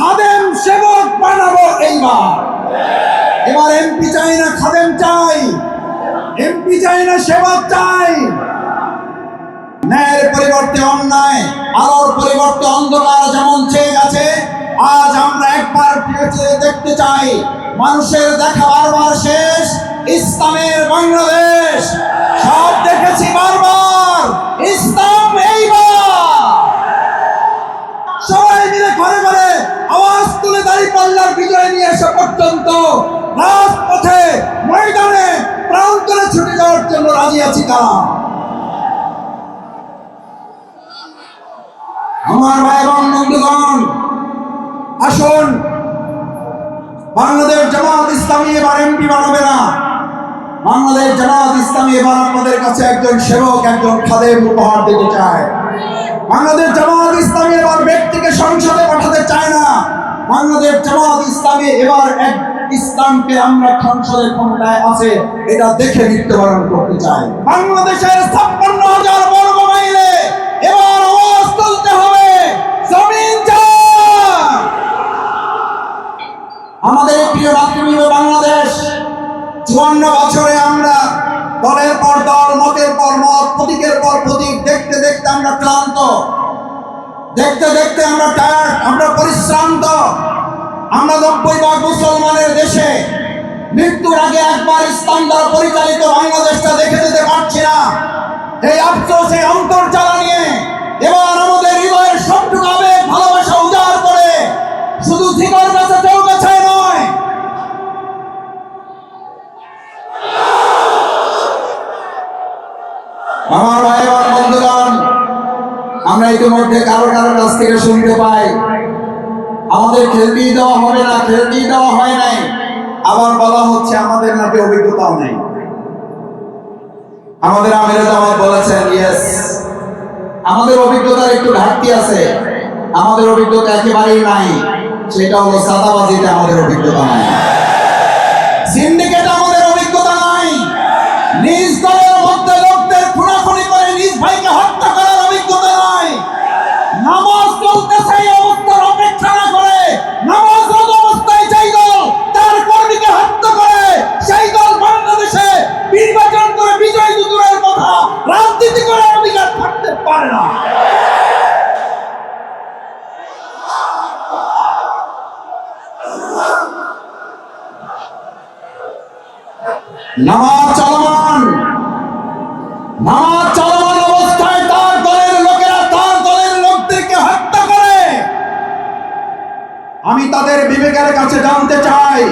খাদেম সেবক বানাবো এইবার। এবার এমপি চাই না খাদেম চাই, এমপি চাই না সেবক চাই। ন্যায়ের পরিবর্তে অন্যায়, আলোর পরিবর্তে অন্ধকার যেমন চেয়ে গেছে, আজ আমরা একবার দেখতে চাই, মানুষের দেখা বারবার শেষ, ইসলামের বাংলাদেশ, সব দেখেছি বারবার। ঘরে ঘরে আওয়াজ তুলে দাঁড়িয়ে পাল্লার বিজয় নিয়ে আসা পর্যন্ত রাজপথে ময়দানে প্রান্তরে ছুটে যাওয়ার জন্য রাজি আছি তারা। আমার ভাই এবং বন্ধুগণ, আসুন, বাংলাদেশ জামাত ইসলামী এবার এমপি বানাবে না। বাংলাদেশ জামাত ইসলামী এবার আপনাদের কাছে একজন সেবক, একজন খাদেম উপহার দিতে চায়। বাংলাদেশ জামাত ইসলামী এবার এক ইসলামকে আমরা সংসদের ক্ষমতায় আছে, এটা দেখে মৃত্যুবরণ করতে চাই। বাংলাদেশের ছাপ্পান্ন হাজার বর্গ মাইলে এবার আওয়াজ তুলতে হবে। জমিন আমাদের প্রিয় মাতৃভূমি বাংলাদেশ, চুয়ান্ন বছরে আমরা দলের পর দল, মতের পর মত, প্রতীকের পর প্রতীক, দেখতে দেখতে আমরা ক্লান্ত। দেখতে দেখতে আমরা টায়ার্ড আমরা পরিশ্রান্ত। আমরা নব্বই ভাগ মুসলমানের দেশে মৃত্যুর আগে একবার ইসলাম দ্বারা পরিচালিত বাংলাদেশটা দেখে যেতে পারছি না। এই আফসোস অন্তর জ্বালা নিয়ে এবার আমাদের হৃদয়ের সবটুকু আবেগ, ভালোবাসা উজাড় করে শুধু জীবন কাছে কেউ কাছে নয়, আমার ভাই এবং বন্ধুগণ, আমরা ইতিমধ্যে কারও কারও কাছ থেকে শুনতে পাই। আমাদের খেলতেই দেওয়া হবে না, খেলতেই দেওয়া হয় নাই। আবার বলা হচ্ছে আমাদের নাকি অভিজ্ঞতাও নেই। আমাদের আমিরা জামাত বলেছেন ইয়েস আমাদের অভিজ্ঞতার একটু ঘাটতি আছে। আমাদের অভিজ্ঞতা একেবারেই নাই। সেটা হলো সাদাবাজিতে আমাদের অভিজ্ঞতা নাই। সিন্ডিকেট আমাদের অভিজ্ঞতা নাই। নিজ দলের নামাজ চলমান। নামাজ চলমান অবস্থায় তার দলের লোকেরা তার দলের লোকদেরকে হত্যা করে। আমি তাদের বিবেকের কাছে জানতে চাই,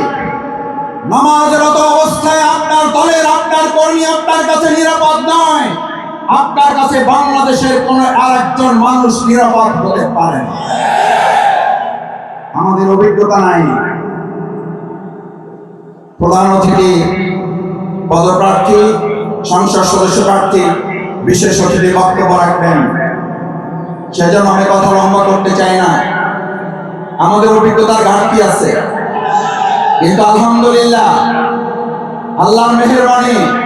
নামাজরত অবস্থায় আপনার দলের আপনার কর্মী আপনার কাছে নিরাপদ নয়। আপনার কাছে বাংলাদেশের কোন আরেকজন মানুষ নিরাপদ হতে পারে না। আমাদের অভিজ্ঞতা নাই। প্রধান অতিথি পদপ্রার্থী, সংসদ সদস্য প্রার্থী, বিশেষ অতিথি বক্তব্য রাখবেন। সেজন্য আমি কথা লম্বা করতে চাই না। আমাদের অভিজ্ঞতার ঘাটতি আছে। কিন্তু আলহামদুলিল্লাহ, আল্লাহর মেহরবানি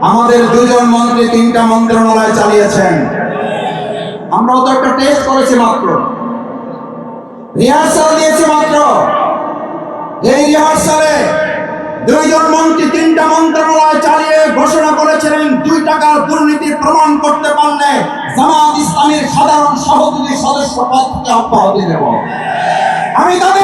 আমাদের দুজন মন্ত্রী, তিনটা মন্ত্রণালয় চালিয়েছেন। আমরাও তো একটা টেস্ট করেছি মাত্র। রিহার্সাল দিয়েছি মাত্র। এই রিহার্সালে দুইজন মন্ত্রী তিনটা মন্ত্রণালয় চালিয়ে ঘোষণা করেছিলেন, দুই টাকার দুর্নীতি প্রমাণ করতে পারলে জামাত ইসলামের সাধারণ সহযোগী সদস্য পদ থেকে অব্যাহতি দেব। আমি তাদের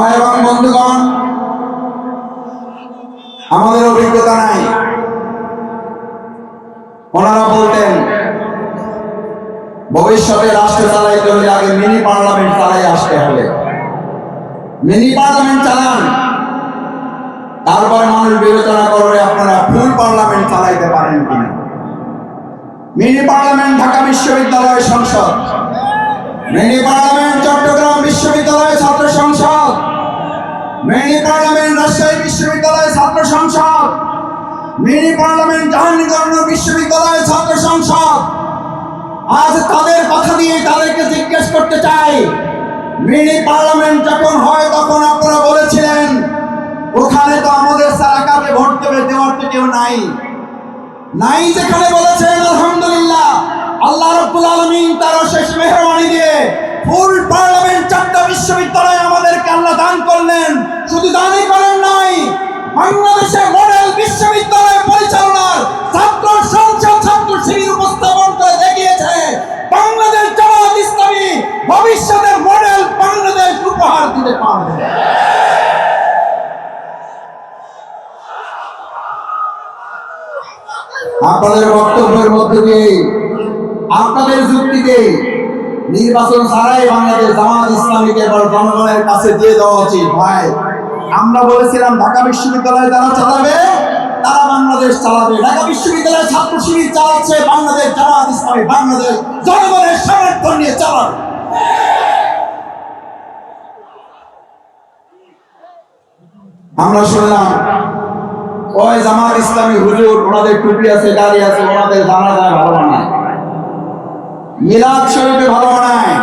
ভাই বন্ধুগণ, আমাদের অভিজ্ঞতা নাই। ওনারা বলতেন, ভবিষ্যতে রাষ্ট্র চালাইতে হলে আগে মিনি পার্লামেন্ট চালাই আসতে হবে। মিনি পার্লামেন্ট চালান, তারপরে মানুষ বিবেচনা করবে আপনারা ফুল পার্লামেন্ট চালাইতে পারেন কিনা। মিনি পার্লামেন্ট ঢাকা বিশ্ববিদ্যালয় সংসদ। Mini parliament Chattogram mini parliament Rajshahi বিশ্ববিদ্যালয় ছাত্র সংসদ। মিনি পার্লামেন্ট জাহাঙ্গীরগঞ্জ বিশ্ববিদ্যালয় ছাত্র সংসদ। আজ তাদের কথা দিয়ে তাদেরকে জিজ্ঞেস করতে চাই। মিনি পার্লামেন্ট যখন হয় তখন আপনারা বলেছিলেন, ওখানে তো আমাদের সারা কাজে ভোট দেবে, দেওয়ার তো কেউ নাই। নাই যেখানে বলেছেন, আলহামদুলিল্লাহ। আল্লাহ রাব্বুল আলামিন তার শেষ মেহরবানি দিয়ে ফুল পার্লামেন্ট চারটা বিশ্ববিদ্যালয় আমাদেরকে আল্লাহ দান করলেন শুধু দানই করেন নাই বাংলাদেশের মডেল বিশ্ববিদ্যালয় পরিচালনার ছাত্র সংসদ ছাত্র শিবির উপস্থাপন করে দেখিয়েছে, বাংলাদেশ জামাত ইসলামী ভবিষ্যতের মডেল বাংলাদেশ উপহার দিতে পারবে। আপনাদের বক্তব্যের মধ্যে দিয়ে, আপনাদের যুক্তিতে নির্বাচন ছাড়াই বাংলাদেশ জামাত ইসলামীকে এবার জনগণের কাছে দিয়ে দেওয়া উচিত। ভাই আমরা বলেছিলাম, ঢাকা বিশ্ববিদ্যালয় যারা চালাবে, তারা বাংলাদেশ চালাবে। ঢাকা বিশ্ববিদ্যালয়ের ছাত্র শিবির চালাচ্ছে বাংলাদেশ জামাত ইসলামী। বাংলাদেশ জনগণের সমর্থন নিয়ে চালাবে। আমরা শুনলাম, ওই জামাত ইসলামী হুজুর, ওনাদের টুপি আছে দাড়ি আছে, ওনাদের জানা যায় ভালো বানায় মিলাদ শরীফে ভালো বানায়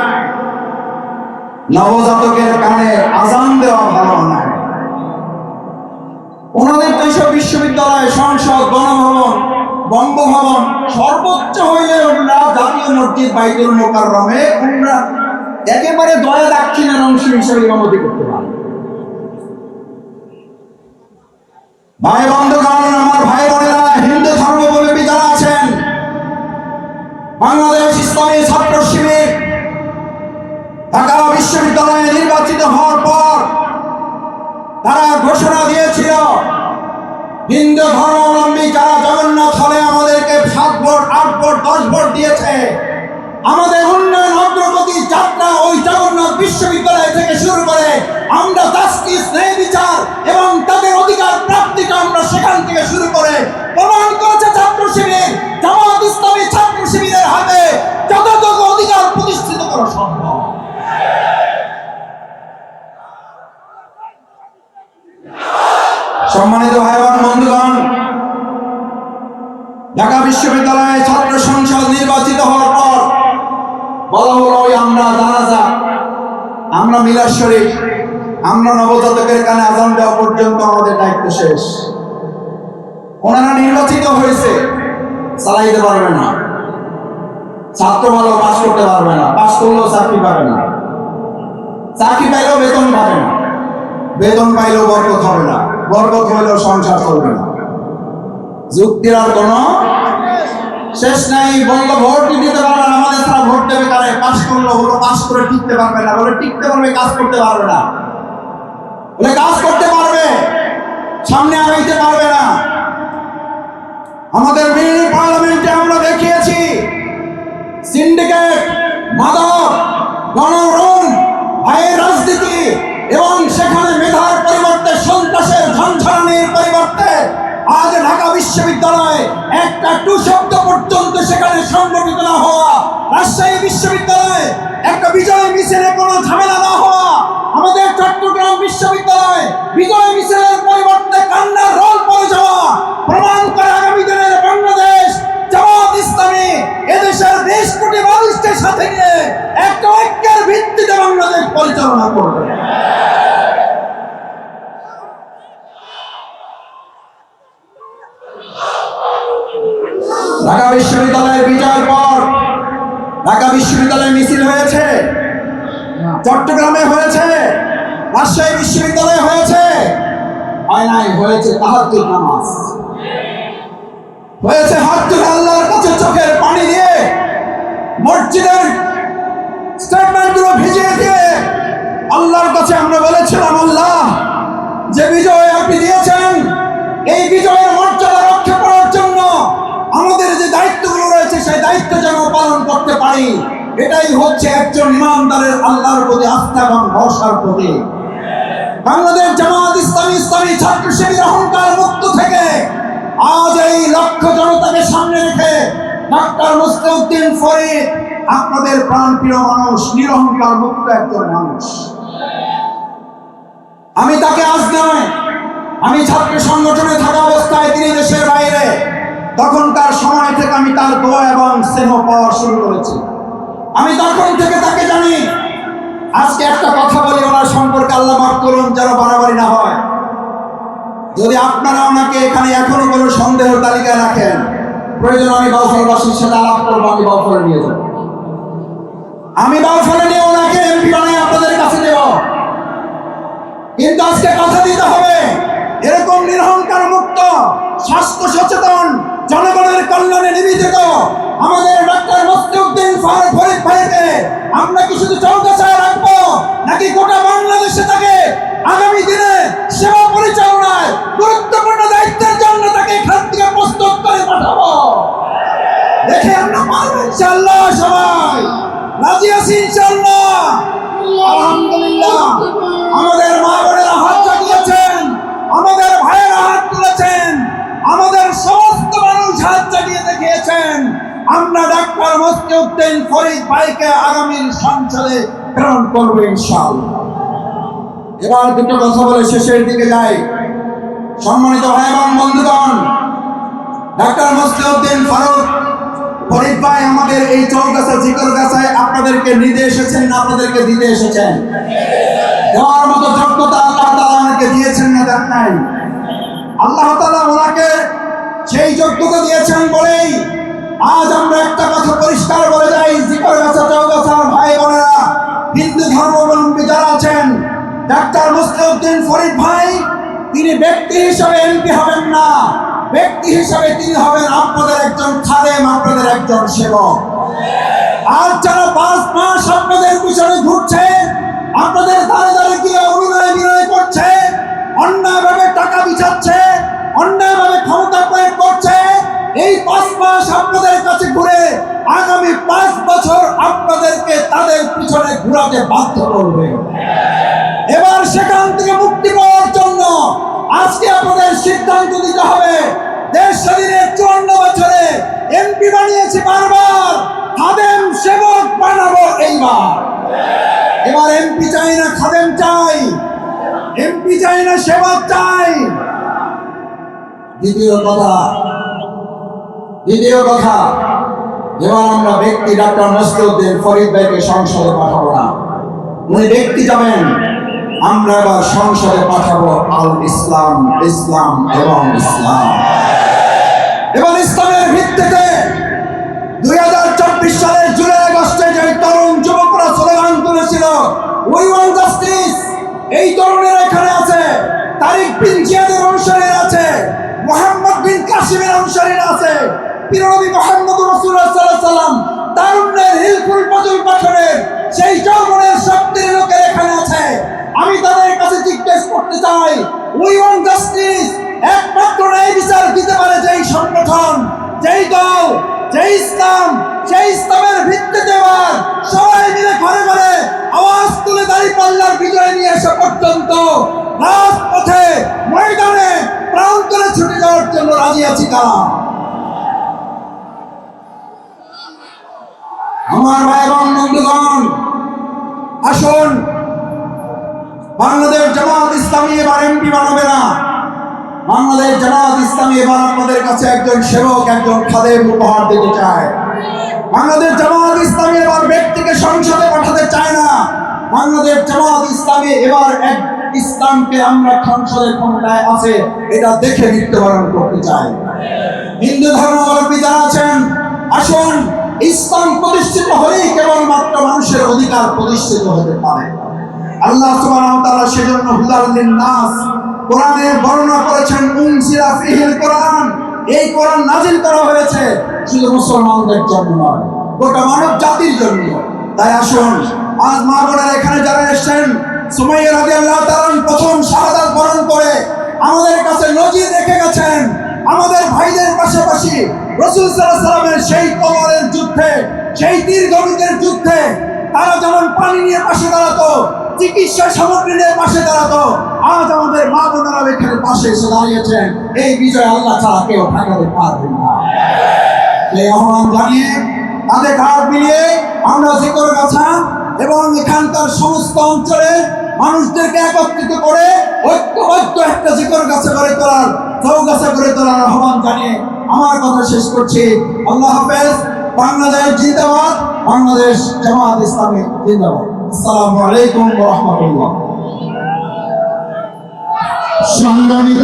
নবজাতকের কানে আজান দেওয়া ভালো বানায় ওনাদের তো এইসব বিশ্ববিদ্যালয় সংসদ গণভবন, বঙ্গভবন সর্বোচ্চ হইলে ওনারা জাতীয় মসজিদ বাইতুল মোকাররমে ওনারা একেবারে দয়া দাক্ষিণের অংশ হিসেবে ইমামতি করতে পারে। ভাই বন্ধুগণ, আমার ভাই বোনেরা, হিন্দু ধর্মাবলম্বী যারা আছেন, বাংলাদেশ ইসলামী ছাত্র শিবির, ঢাকা বিশ্ববিদ্যালয়ে নির্বাচিত হওয়ার পর তারা ঘোষণা দিয়েছিল, হিন্দু ধর্মাবলম্বী যারা জগন্নাথ হলে আমাদেরকে সাত ভোট, আট ভোট, দশ ভোট দিয়েছে। আমাদের উন্নয়ন অগ্রগতি যাত্রা ওই জগন্নাথ বিশ্ববিদ্যালয় থেকে শুরু করে আমরা জাস্টিস, ন্যায় বিচার এবং তাদের অধিকার প্রাপ্তিকে আমরা সেখান থেকে শুরু করে প্রমাণ করেছে ছাত্র শিবির, জামাত ইসলামী ছাত্র শিবিরের হাতে যথাযথ অধিকার প্রতিষ্ঠিত করা সম্ভব সম্মানিত ভাই বোন বন্ধুগণ ঢাকা বিশ্ববিদ্যালয়ে ছাত্র সংসদ নির্বাচিত হওয়ার পর বলা হলো আমরা জানাজা, আমরা মিলাদ শরীফ, আমরা নবজাতকের কানে আজান দেওয়া পর্যন্ত আমাদের দায়িত্ব শেষ। ওনারা নির্বাচিত হয়েছে, চালাইতে পারবে না। ছাত্র ভালো পাশ করতে পারবে না পাশ করলেও চাকরি পাবে না। চাকরি পাইলেও বেতন পাবে না। বেতন পাইলেও বরকত হবে না। বরকত হইলেও সংসার চলবে না। যুক্তির আর কোনো শেষ নাই, বলল, ভোট দিতে পারবে না? আমাদের তারা ভোট দেবে কারে? পাস করল হলো পাস করে টিকতে পারবে না। বলে, টিকতে পারবে, কাজ করতে পারবে না। বলে, কাজ করতে পারবে, সামনে আগাইতে পারবে না। আমাদের মিনি পার্লামেন্টে আমরা দেখিয়েছি, সিন্ডিকেট সাথে একটা ভিত্তিতে বাংলাদেশ পরিচালনা করবে। ঢাকা বিশ্ববিদ্যালয়ের বিজয়ের পর ঢাকা বিশ্ববিদ্যালয়ে মিছিল হয়েছে, চট্টগ্রামে হয়েছে, রাজশাহী বিশ্ববিদ্যালয়ে হয়েছে হয় নাই হয়েছে নামাজ। হয়েছে হাত আল্লাহর কাছে চোখের মসজিদের স্টেটমেন্টগুলো ভিজিয়ে দিয়ে আল্লাহর কাছে আমরা বলেছিলাম, আল্লাহ, যে বিজয় আপনি দিয়েছেন, এই বিজয়ের মর্যাদা রক্ষা করার জন্য আমাদের যে দায়িত্বগুলো রয়েছে, সেই দায়িত্ব যেন পালন করতে পারি। এটাই হচ্ছে একজন ইমানদারের আল্লাহর প্রতি আস্থা এবং ভরসার প্রতি বাংলাদেশ জামাত ইসলামী ইসলামী ছাত্র শিবির অহংকার মুক্ত থেকে আজ এই লক্ষ্য জনতাকে সামনে রেখে ডাক্তার মুস্তাউদ্দিন ফরিদ, আপনাদের প্রাণপ্রিয় মানুষ নিরহংকার মুক্ত একজন মানুষ। আমি তাকে আজ নয়, আমি ছাত্র সংগঠনে থাকা অবস্থায় তিনি দেশের বাইরে তখনকার সময় থেকে আমি তার দোয়া এবং স্নেহ পাওয়া শুরু করেছি। আমি তখন থেকে তাকে জানি, আজকে একটা কথা বলি ওনার সম্পর্কে আল্লাহ মাফ করুন, যেন বাড়াবাড়ি না হয়। যদি আপনারা ওনাকে এখানে এখনও কোনো সন্দেহের তালিকায় রাখেন প্রয়োজন, আমি বাউফলবাসীর সাথে আলাপ করব, আমি বাউফলে নিয়ে আমি বাউফলে নিয়ে ওনাকে এমপি বানাই আপনাদের কাছে দেব কিন্তু আজকে কথা দিতে হবে, এরকম নিরহংকার মুক্ত, স্বাস্থ্য সচেতন, জনগণের কল্যাণে নিবেদিত আমাদের ডক্টর মস্তিউদ্দিন ফারুক ফরিদ ভাইকে আমরা কি শুধু চৌকাছায় রাখব, নাকি গোটা বাংলাদেশে তাকে আগামী দিনে সেবা পরিচালনায় গুরুত্বপূর্ণ দায়িত্বের জন্য তাকে এখান থেকে প্রস্তুত করে পাঠাবো? দেখে আমরা পারব ইনশাল্লাহ সবাই। রাজি আছি ইনশাল্লাহ আলহামদুলিল্লাহ। আমাদের মা বোনেরা হাত আমরা ডাক্তার মস্তিউদ্দিন ফরিদ ভাইকে আগামীর সংসদে প্রেরণ করব ইনশাআল্লাহ। এবার দুটো কথা বলে শেষের দিকে যাই। সম্মানিত ভাই এবং বন্ধুগণ, ডাক্তার মস্তিউদ্দিন ফারুক ফরিদ ভাই আমাদের এই চৌগাছা জিকর গাছায় আপনাদেরকে নিতে এসেছেন না আপনাদেরকে দিতে এসেছেন? দেওয়ার মতো যোগ্যতা আল্লাহ তাআলা ওনাকে দিয়েছেন না দেন নাই? আল্লাহ তাআলা ওনাকে সেই যোগ্যতা দিয়েছেন বলেই আজ আমরা একটা কথা পরিষ্কার করে যাই, জিকর গাছা চৌগাছার ভাই বোনেরা, হিন্দু ধর্মাবলম্বী যারা আছেন, ডাক্তার মুসলিউদ্দিন ফরিদ ভাই, তিনি ব্যক্তি হিসাবে এমপি হবেন না। ব্যক্তি হিসাবে তিনি হবেন আপনাদের একজন খাদেম, আপনাদের একজন সেবক। আর যারা পাঁচ মাস ঘুরাতে বাধ্য করবে। এবার সেখান থেকে মুক্তি পাওয়ার জন্য আজকে আপনাদের সিদ্ধান্ত দিতে হবে। দেশ স্বাধীনের চুয়ান্ন বছরে এমপি বানিয়েছি বারবার, খাদেম সেবক বানাবো এইবার। এবার এমপি চাই না, খাদেম চাই। এমপি চাই না, সেবক চাই। দ্বিতীয় কথা দ্বিতীয় কথা, এবার আমরা ব্যক্তি ডাক্তার নসরুদ্দিন ফরিদ ভাইকে সংসদে পাঠাবো। উনি ব্যক্তি যাবেন আমরা এবার সংসদে পাঠাবো আল ইসলাম ইসলাম এবং ইসলাম। এবার ইসলামের ভিত্তিতে দুই হাজার চব্বিশ সালের জুলাই আগস্টে যে তরুণ যুবকরা স্লোগান তুলেছিল উই ওয়ান জাস্টিস এই তরুণের এখানে আছে, তারিক বিন জিয়াদের অনুসারীরা আছে, মোহাম্মদ বিন কাসিমের অনুসারীরা আছে, পিরনবী মোহাম্মদ রসুল্লাহ সাল্লাহ সাল্লাম তারুণ্যের হিলফুল ফজল পাথরের সেই যৌবনের শক্তির লোকের এখানে আছে। আমি তাদের কাছে জিজ্ঞেস করতে চাই উই ওয়ান জাস্টিস একমাত্র ন্যায় বিচার দিতে পারে যেই সংগঠন, যেই দল, যেই ইসলাম, সেই ইসলামের ভিত্তিতে এবার সবাই মিলে ঘরে ঘরে আওয়াজ তুলে দাঁড়িয়ে পাল্লার বিজয় নিয়ে আসা পর্যন্ত রাজপথে ময়দানে প্রান্তরে ছুটে যাওয়ার জন্য রাজি আছি তারা। আমার ভাই এবং বন্ধুগণ, আসুন, বাংলাদেশ জামাত ইসলামী এবার এমপি বানাবে না। বাংলাদেশ জামাত ইসলামী এবার আপনাদের কাছে একজন সেবক, একজন খাদেম উপহার দিতে চায়। বাংলাদেশ জামাত ইসলামী এবার ব্যক্তিকে সংসদে পাঠাতে চায় না। বাংলাদেশ জামাত ইসলামী এবার এক ইসলামকে আমরা সংসদে ক্ষমতায় আছে, এটা দেখে মৃত্যুবরণ করতে চাই। হিন্দু ধর্মাবলম্বী যারা আছেন, আসুন ইসলাম প্রতিষ্ঠিত হলেই কেবলমাত্র মানুষের অধিকার প্রতিষ্ঠিত হতে পারে। আল্লাহ সুবহানাহু ওয়া তাআলা সেজন্য হুদাল নাস কোরআনে বর্ণনা করেছেন উনসিরা ফিহিল কোরআন। এই কোরআন নাজিল করা হয়েছে শুধু মুসলমানদের জন্য নয়, গোটা মানব জাতির জন্য। তাই আসুন, আজ মা বোনেরা এখানে যারা এসেছেন সুমাইয়া রাদিয়াল্লাহু তাআলা প্রথম শাহাদাত বরণ করে আমাদের কাছে নজির রেখে গেছেন। আমাদের ভাইদের পাশাপাশি রসুল সাল্লামের সেই কবরের যুদ্ধে, সেই দীর্ঘমিতের যুদ্ধে তারা যেমন পানি নিয়ে পাশে দাঁড়াতো, চিকিৎসা সামগ্রী নিয়ে পাশে দাঁড়াতো, আজ আমাদের মা বোনেরা এখানে পাশে এসে দাঁড়িয়েছেন। এই বিজয় আল্লাহ ছাড়া কেউ ঠেকাতে পারবে না। সেই আহ্বান জানিয়ে তাদের কাঠ মিলিয়ে আমরা জিকর গাছা এবং এখানকার সমস্ত অঞ্চলে মানুষদেরকে একত্রিত করে ঐক্যবদ্ধ একটা জিকর গাছে গড়ে তোলার চৌগাছা গড়ে তোলার আহ্বান জানিয়ে আমার কথা শেষ করছি। আল্লাহ হাফেজ, বাংলাদেশ জিন্দাবাদ, বাংলাদেশ জামাত ইসলামী জিন্দাবাদ। আসসালামু আলাইকুম রহমতুল্লাহ। সংগ্রামিত